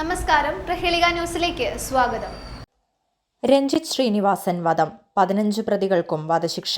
നമസ്കാരം. പ്രഹേളിക ന്യൂസിലേക്ക് സ്വാഗതം. രഞ്ജിത് ശ്രീനിവാസൻ വധം. പതിനഞ്ച് പ്രതികൾക്കും വധശിക്ഷ.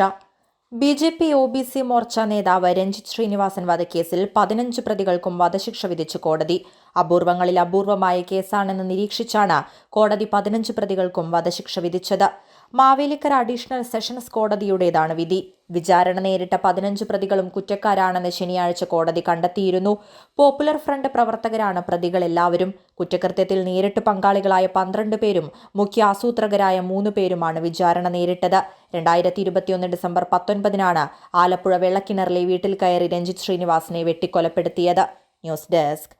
B J P O B C Morcha നേതാവ് രഞ്ജിത് ശ്രീനിവാസൻ വധക്കേസിൽ പതിനഞ്ച് പ്രതികൾക്കും വധശിക്ഷ വിധിച്ചു കോടതി. അപൂർവങ്ങളിൽ അപൂർവമായ കേസാണെന്ന് നിരീക്ഷിച്ചാണ് കോടതി പതിനഞ്ച് പ്രതികൾക്കും വധശിക്ഷ വിധിച്ചത്. മാവേലിക്കര അഡീഷണൽ സെഷൻസ് കോടതിയുടേതാണ് വിധി. വിചാരണ നേരിട്ട പതിനഞ്ച് പ്രതികളും കുറ്റക്കാരാണെന്ന് ശനിയാഴ്ച കോടതി കണ്ടെത്തിയിരുന്നു. പോപ്പുലർ ഫ്രണ്ട് പ്രവർത്തകരാണ് പ്രതികൾ എല്ലാവരും കുറ്റകൃത്യത്തിൽ നേരിട്ട് പങ്കാളികളായ പന്ത്രണ്ട് പേരും മുഖ്യ ആസൂത്രകരായ മൂന്ന് പേരുമാണ് വിചാരണ നേരിട്ടത്. രണ്ടായിരത്തി ഇരുപത്തിയൊന്ന് ഡിസംബർ പത്തൊൻപതിനാണ് ആലപ്പുഴ വെള്ളക്കിണറിലെ വീട്ടിൽ കയറി രഞ്ജിത് ശ്രീനിവാസിനെ വെട്ടിക്കൊലപ്പെടുത്തിയത്. News desk.